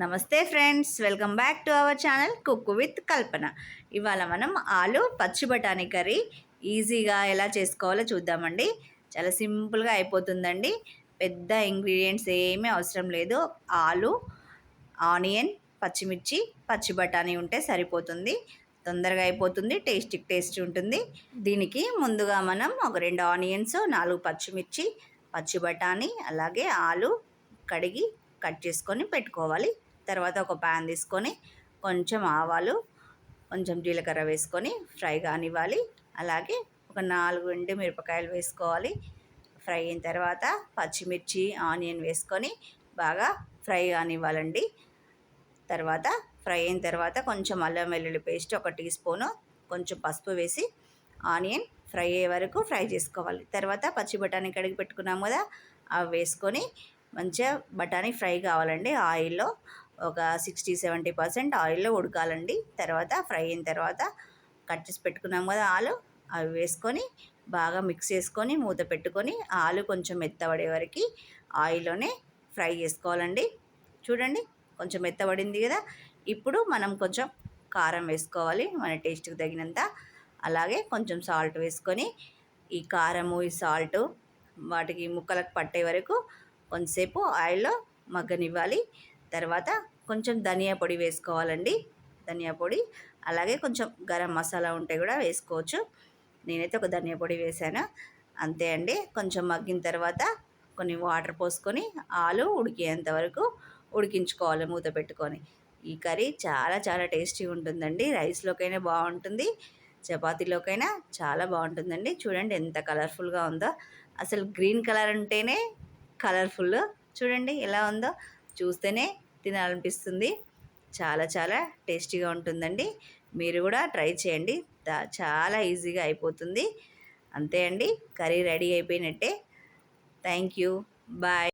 నమస్తే friends welcome back to our channel cook with Kalpana. ఇవాళ మనం ఆలు పచ్చి బఠానీ కర్రీ ఈజీగా ఎలా చేసుకోవాలో చూద్దామండి. చాలా సింపుల్గా అయిపోతుందండి. పెద్ద ఇంగ్రీడియంట్స్ ఏమీ అవసరం లేదు. ఆలు ఆనియన్ పచ్చిమిర్చి పచ్చి బఠానీ ఉంటే సరిపోతుంది. తొందరగా అయిపోతుంది టేస్టీ టేస్ట్ ఉంటుంది. దీనికి ముందుగా మనం ఒక రెండు ఆనియన్స్ నాలుగు పచ్చిమిర్చి పచ్చి బఠానీ అలాగే ఆలు కడిగి కట్ చేసుకొని పెట్టుకోవాలి. తర్వాత ఒక ప్యాన్ తీసుకొని కొంచెం ఆవాలు కొంచెం జీలకర్ర వేసుకొని ఫ్రై కానివ్వాలి. అలాగే ఒక నాలుగు ఎండు మిరపకాయలు వేసుకోవాలి. ఫ్రై అయిన తర్వాత పచ్చిమిర్చి ఆనియన్ వేసుకొని బాగా ఫ్రై కానివ్వాలండి. తర్వాత ఫ్రై అయిన తర్వాత కొంచెం అల్లం వెల్లుల్లి పేస్ట్ ఒక టీ స్పూను కొంచెం పసుపు వేసి ఆనియన్ ఫ్రై అయ్యే వరకు ఫ్రై చేసుకోవాలి. తర్వాత పచ్చి బఠానీ కడిగి పెట్టుకున్నాం కదా అవి వేసుకొని మంచిగా బఠానీ ఫ్రై కావాలండి ఆయిల్లో. ఒక సిక్స్టీ సెవెంటీ పర్సెంట్ ఆయిల్లో ఉడకాలండి. తర్వాత ఫ్రై అయిన తర్వాత కట్ చేసి పెట్టుకున్నాం కదా ఆలు. అవి వేసుకొని బాగా మిక్స్ చేసుకొని మూత పెట్టుకొని ఆలు కొంచెం మెత్తబడే వరకు ఆయిల్లోనే ఫ్రై చేసుకోవాలండి. చూడండి కొంచెం మెత్తబడింది కదా. ఇప్పుడు మనం కొంచెం కారం వేసుకోవాలి మన టేస్ట్కి తగినంత. అలాగే కొంచెం సాల్ట్ వేసుకొని ఈ కారము ఈ సాల్ట్ వాటికి ముక్కలకు పట్టే వరకు కొంతసేపు ఆయిల్లో మగ్గనివ్వాలి. తర్వాత కొంచెం ధనియా పొడి వేసుకోవాలండి. ధనియా పొడి అలాగే కొంచెం గరం మసాలా ఉంటే కూడా వేసుకోవచ్చు. నేనైతే ఒక ధనియా పొడి వేసాను. అంతే అండి. కొంచెం మగ్గిన తర్వాత కొన్ని వాటర్ పోసుకొని ఆలు ఉడికేంత వరకు ఉడికించుకోవాలి మూత పెట్టుకొని. ఈ కర్రీ చాలా చాలా టేస్టీగా ఉంటుందండి. రైస్లోకైనా బాగుంటుంది. చపాతీలోకైనా చాలా బాగుంటుందండి. చూడండి ఎంత కలర్ఫుల్గా ఉందో. అసలు గ్రీన్ కలర్ ఉంటేనే కలర్ఫుల్. చూడండి ఎలా ఉందో. చూస్తేనే తినాలనిపిస్తుంది. చాలా చాలా టేస్టీగా ఉంటుందండి. మీరు కూడా ట్రై చేయండి. చాలా ఈజీగా అయిపోతుంది. అంతే అండి. కర్రీ రెడీ అయిపోయినట్టే. Thank you. బాయ్.